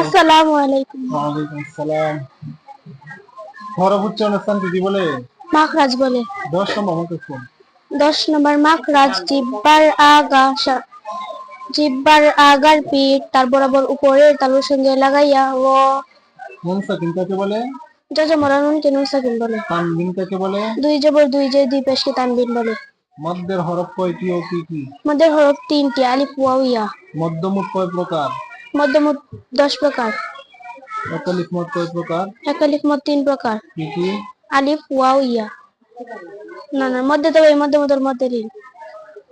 আসসালামু আলাইকুম। ওয়ালাইকুম আসসালাম। হরফ উচ্চারণের স্থানটি বলে? মাখরাজ বলে। দশ নম্বর আমাকে ফোন দশ নম্বর মাখরাজ জিব্বার আগা জিব্বার আগার পিঠ তার বরাবর উপরের তালুর সঙ্গে লাগাইয়া ও। নুন সাকিন কাকে বলে? যা মরানুন কেন সাকিন বলে। তানবিন কাকে বলে? দুই জবর দুই যে দুই পেশকে তানবিন বলে। মধ্যের হরফ কয়টি ও কি কি? মধ্যের হরফ তিনটি আলিফ ওয়াও ইয়া। মধ্যমুখ কয় প্রকার? মধ্যমুখ দশ প্রকার। একালিফ মত কয় প্রকার? একালিফ মত তিন প্রকার। কি কি? আলিফ ওয়াও ইয়া। না না মধ্যে তো এই মধ্যে মধ্যে মধ্যে ঋণ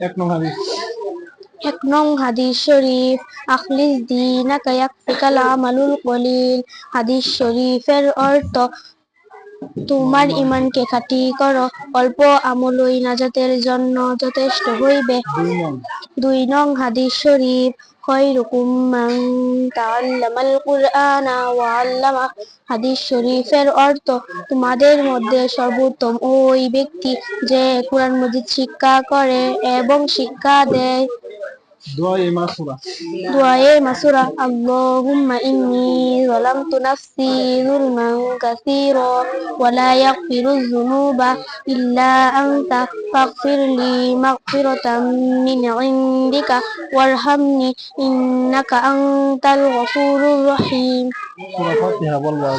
এক নং হাদিস। শরীফ আখলিস দিনাকা ইয়াকফিকাল আমালুল কলিল। হাদিস শরীফের অর্থ তোমার ইমানকে খাঁটি করো, অল্প আমলই নাজাতের জন্য যথেষ্ট হইবে। দুই নং হাদিস শরীফ, খৈরুকুম মান তাআল্লামাল কুরআনা ওয়া আল্লামা। হাদিস শরীফের অর্থ, তোমাদের মধ্যে সর্বোত্তম ওই ব্যক্তি যে কোরআন মজিদ শিক্ষা করে এবং শিক্ষা দেয়। دعاء دعائي ما سورة اللهم إني ظلمت نفسي ظلما كثيرا ولا يغفر الذنوب إلا أنت. فاغفر لي مغفرة من عندك وارحمني إنك أنت الغفور الرحيم. سورة فاتحة والله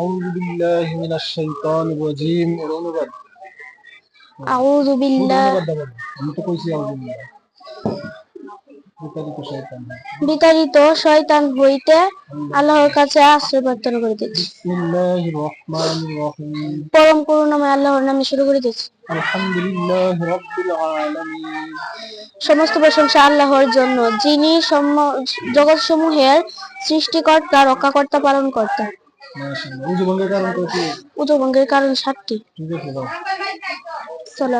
আউযু বিল্লাহি মিনাশ শাইতানির রাজিম এর অনুবাদ أعوذ بالله অনুবাদ দাও আমি তো কইছি আউযু বিল্লাহ বিতাড়িত শয়তান বিতাড়িত শয়তান হইতে আল্লাহর কাছে আশ্রয় প্রার্থনা করিতেছি বিসমিল্লাহির রহমানির রহিম পরম করুণাময় আল্লাহর নামে শুরু করিতেছি আলহামদুলিল্লাহ রাব্বিল আলামিন সমস্ত প্রশংসা আল্লাহর জন্য যিনি জগৎ সমূহের সৃষ্টিকর্তা রক্ষাকর্তা পালন কর্তা মাশাআল্লাহ উজু ভঙ্গের কারণ কারণ সাতটি। সালাম